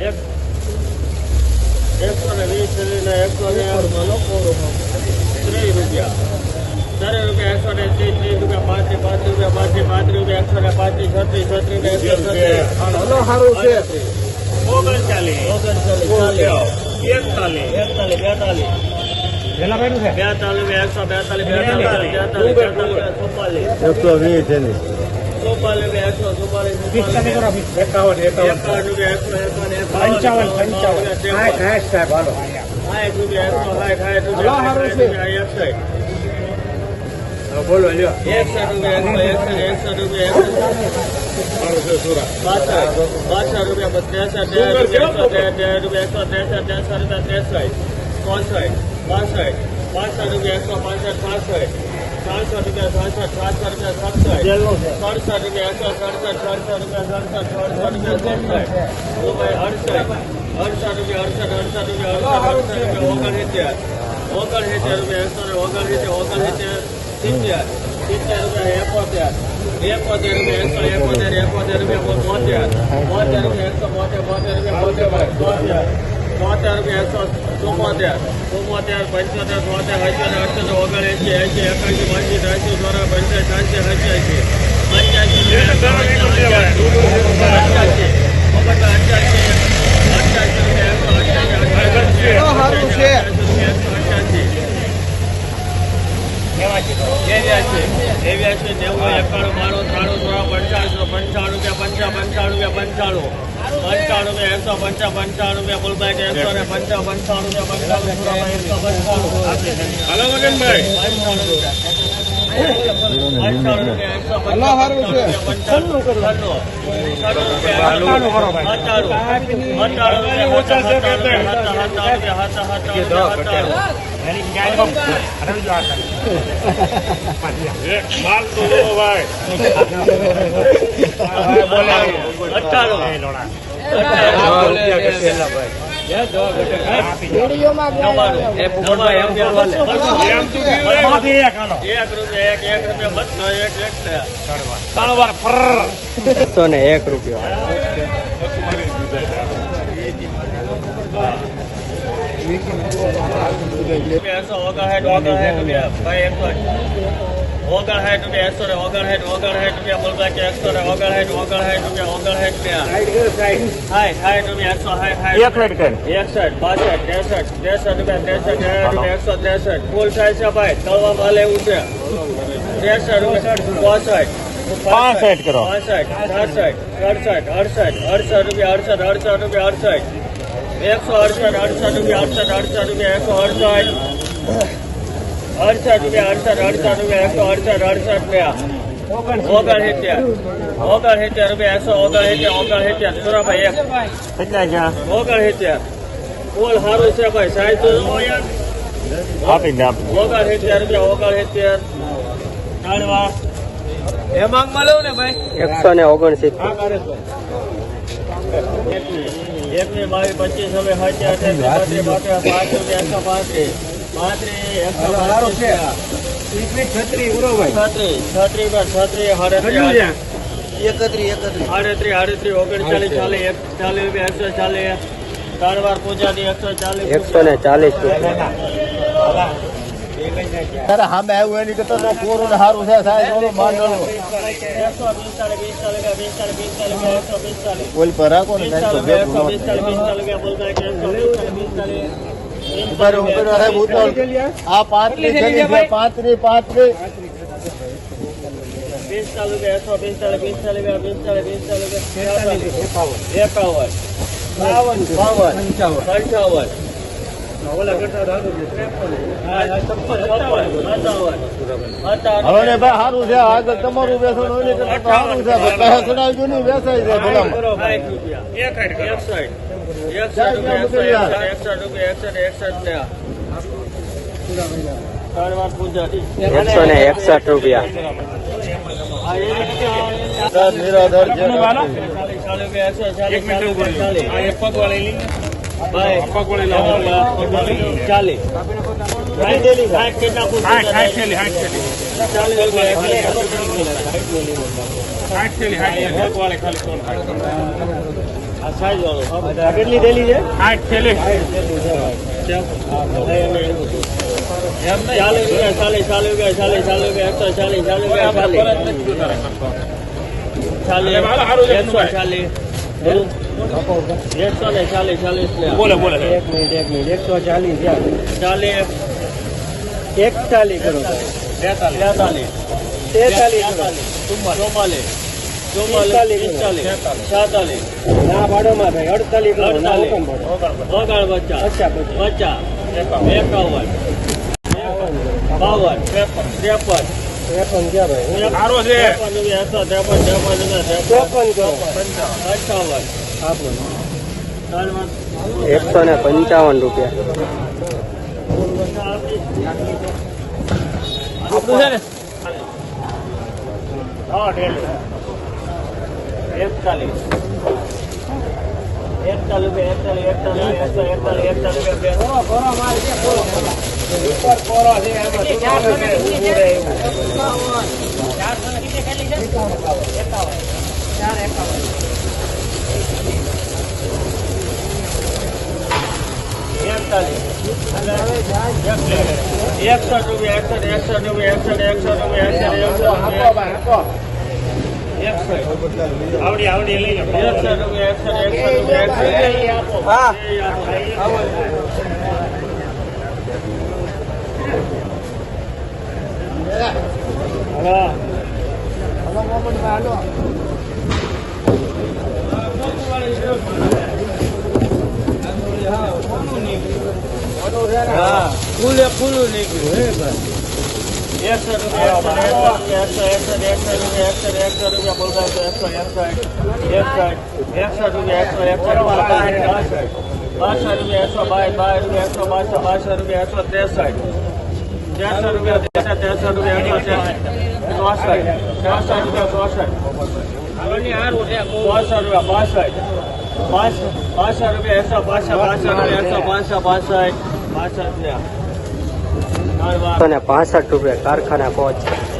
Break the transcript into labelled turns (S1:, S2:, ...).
S1: એક એકસો ને વીસ ને એકસો ને ત્રીસ રૂપિયા. ત્રીસ રૂપિયા એકસો ને ત્રીસ ત્રીસ રૂપિયા પાંત્રીસ પાંચ રૂપિયા પાંત્રીસ પાંચ રૂપિયા એકસો ને પાંત્રીસ છત્રીસ છત્રીસ ને એકસો છત્રીસ. ઓગણચાલીસ. ઓગણચાલીસ. એકતાલીસ એકતાલીસ બેતાલીસ. બેતાલીસ એકસો બેતાલીસ બેતાલીસ બેતાલીસ બેતાલીસ
S2: એકસો વીસ પંચાવન પંચાવન. સાહેબ હાલો. બોલો લ્યો.
S1: એકસઠ રૂપિયા એકસો એકસઠ રૂપિયા એકસઠ રૂપિયા રૂપિયા એકસો ત્રેસઠ રૂપિયા ત્રેસઠ. ત્રેસઠ ત્રેસઠ બાસઠ બાસઠ રૂપિયા એકસો પાસઠ છાસઠ સાતસો રૂપિયા સાતસઠ સાતસો રૂપિયા
S2: જેલનો
S1: સડસઠ રૂપિયા એકસો સડસઠ સડસઠ રૂપિયા સડસઠ સડસઠ રૂપિયા સડસઠ રૂપિયા અડસઠ અડસઠ રૂપિયા અડસઠ અડસઠ રૂપિયા અડસઠ અડસઠ રૂપિયા ઓગણસિત્તેર ઓગણસિત્તેર રૂપિયા એકસો ને ઓગણસિત્તેર ઓગણસિત્તેર સિત્તેર સિત્તેર. રૂપિયા એકોતેર. એકોતેર રૂપિયા એકસો એકોતેર એકોતેર રૂપિયા બોતેર બોતેર રૂપિયા એકસો બોતેર બોતેર રૂપિયા બોતેર બોતેર તોતેર એકસો ચુમ્મોતેર ચુમ્મોતેર પંચોતેર તોતેર અઠ્યોતેર અઠ્યોતેર ઓગણએંસી એંસી એકાસી પંચી ત્રાસી ચોરા પંચાયત છ્યાસી અઠ્યાસી પંચ્યાસી અઠ્યાસી અઠ્યાસી
S2: હલો, સારું છે.
S1: એવ્યાસી નેવું એકાણું બાણું ત્રાણું ચોરા પંચાણું પંચાણું રૂપિયા પંચા પંચાણું રૂપિયા પંચાણું પંચાણું રૂપિયા એકસો પંચા પંચાણું રૂપિયા ફૂલબાઈ એકસો ને પંચા પંચાણું રૂપિયા પંચાણું એકસો પંચાણું હલો મગનભાઈ પંચાણું
S2: અઠ્ઠાણું
S1: એક રૂપિયા એક એક રૂપિયા બધો એક એક છે
S3: એકસો
S1: ઓગણસાઠ ઓગણસાઠ રૂપિયા ભાઈ એકસો એકસો ને ઓગણસાઠ ઓગણસાઠ રૂપિયા બોલતા કે એકસો ને ઓગણસાઠ ઓગણસાઠ રૂપિયા ઓગણસાઠ રૂપિયા હાય સાઠ રૂપિયા એકસો સાઠ હાય એકસઠ બાસઠ ત્રેસઠ ત્રેસઠ રૂપિયા ત્રેસઠ એકસો ત્રેસઠ ફૂલ થાય છે ભાઈ તળવા માલ એવું છે ત્રેસઠ રૂપિયા ચોસઠ
S2: પાસઠ કરો.
S1: પાસઠ છાસઠ સડસઠ અડસઠ અડસઠ રૂપિયા અડસઠ અડસઠ રૂપિયા અડસઠ એકસો અડસઠ અડસઠ રૂપિયા અડસઠ અડસઠ રૂપિયા એકસો અડસઠ. અડસઠ રૂપિયા અડસઠ અડસઠ રૂપિયા એકસો અડસઠ અડસઠ રૂપિયા. ઓગણસિત્તેર ઓગણસિત્તેર રૂપિયા એકસો ઓગણસિત્તેર ઓગણસિત્તેર સુરાભાઈ એક. ઓગણસિત્તેર ફૂલ સારું છે ભાઈ સાહેબ ઓગણસિત્તેર રૂપિયા ઓગણસિત્તેર ભાઈ?
S3: એકસો ને ઓગણસિત્તેર.
S1: એકની બાવીસ પચીસ હવે છે પાંત્રીસ પાંચ રૂપિયા એકસો પાંત્રીસ. પાંત્રીસ એકસો પાંત્રીસ છત્રીસ છત્રી પર છત્રીસ સાડત્રીસ
S2: એકત્રીસ એકત્રીસ
S1: સાડત્રીસ સાડત્રીસ ઓગણચાલીસ ચાલીસ એક ચાલીસ રૂપિયા એકસો ચાલીસ. ત્રણ વાર પૂજાની એકસો ચાલીસ
S3: એકસો ને ચાલીસ રૂપિયા.
S2: તારે સામે આવ્યું એની કરતા તો કોરું ને સારું છે સાહેબ ઓલું માંડવાનું
S1: એકસો પિસ્તાલીસ પિસ્તાલીસ પિસ્તાલીસ પિસ્તાલીસ એકસો પિસ્તાલીસ
S2: ઓલ પર રાખો ને કાંઈક તો ભેગું ન
S1: પિસ્તાલીસ પિસ્તાલીસ રૂપિયા બોલતા કે એકસો પિસ્તાલીસ પિસ્તાલીસ
S2: ઉપર ઉપર સાહેબ ઉતાવળ. આ પાંત્રીસ થેલી છે પાંત્રીસ પાંત્રીસ
S1: પિસ્તાલીસ રૂપિયા એકસો પિસ્તાલીસ પિસ્તાલીસ રૂપિયા પિસ્તાલીસ પિસ્તાલીસ રૂપિયા એકાવન બાવન બાવન પંચાવન
S2: હવે ભાઈ સારું છે આગળ તમારું બેસણ હોય ને કરતા સારું છે પહેલા ચડાવજો નહીં વેસાય છે ભલામાં.
S3: એકસો ને એકસઠ રૂપિયા.
S2: નિરાધાર છે
S1: ચાલીસ
S2: કેટલી થેલી છે
S1: આઠ થેલી ચાલીસ રૂપિયા ચાલીસ ચાલીસ રૂપિયા ચાલીસ ચાલીસ રૂપિયા એકસો ચાલીસ ચાલીસ રૂપિયા ચાલીસ ચાલીસ એકસો ચાલીસ એકસો ને ચાલીસ ચાલીસ બોલે બોલે.
S2: એક મિનિટ એક મિનિટ. એકસો ચાલીસ
S1: ચાલીસ.
S2: એકતાલીસ કરો.
S1: બેતાલીસ.
S2: તેતાલીસ કરો.
S1: પિસ્તાલીસ. સાતાલીસ
S2: ના ભાડોમાં થાય અડતાલીસ
S1: ઓગણ પચાસ.
S2: પચાસ.
S1: એકાવન. બાવન. ત્રેપન.
S2: ત્રેપન. ક્યાં ભાઈ.
S1: ત્રેપન. છે. ત્રેપન. ત્રેપન. ત્રેપન. રૂપિયા ત્રેપન
S2: ચોપન કરો. આપણું
S3: એકસો ને પંચાવન રૂપિયા
S1: છે ને એકતાલીસ એકતાલીસ રૂપિયા એકતાલીસ એકતાલીસ ચાર એકતાલીસ એકતાલીસ એકસો રૂપિયા એકસો એકસો રૂપિયા એકસો એકસો રૂપિયા એકસો એકસો આવડી એકસઠ રૂપિયા એકસો એકસો રૂપિયા એકસઠ
S2: હા
S1: હા હા ફૂલે ફૂલું નીકળ્યું એકસો રૂપિયા એકસો એકસો એકસો રૂપિયા એકસો એકસો રૂપિયા બોલતા એકસો એકસો એકસો એકસો રૂપિયા એકસો એકસો બાસઠ રૂપિયા એકસો બાવીસ બાવીસ રૂપિયા એકસો બાસઠ બાસઠ રૂપિયા એકસો ત્રેસઠ ત્રેસઠ રૂપિયા ત્રેસઠ ત્રેસઠ રૂપિયા એકસો ચોસઠ ચોસઠ રૂપિયા ચોસઠ ચોસઠ રૂપિયા બાસઠ પાસઠ રૂપિયા એકસો પાસઠ પાસઠ રૂપિયા એકસો પાસઠ પાસઠ રૂપિયા
S3: પાસઠ રૂપિયા કારખાના પહોંચ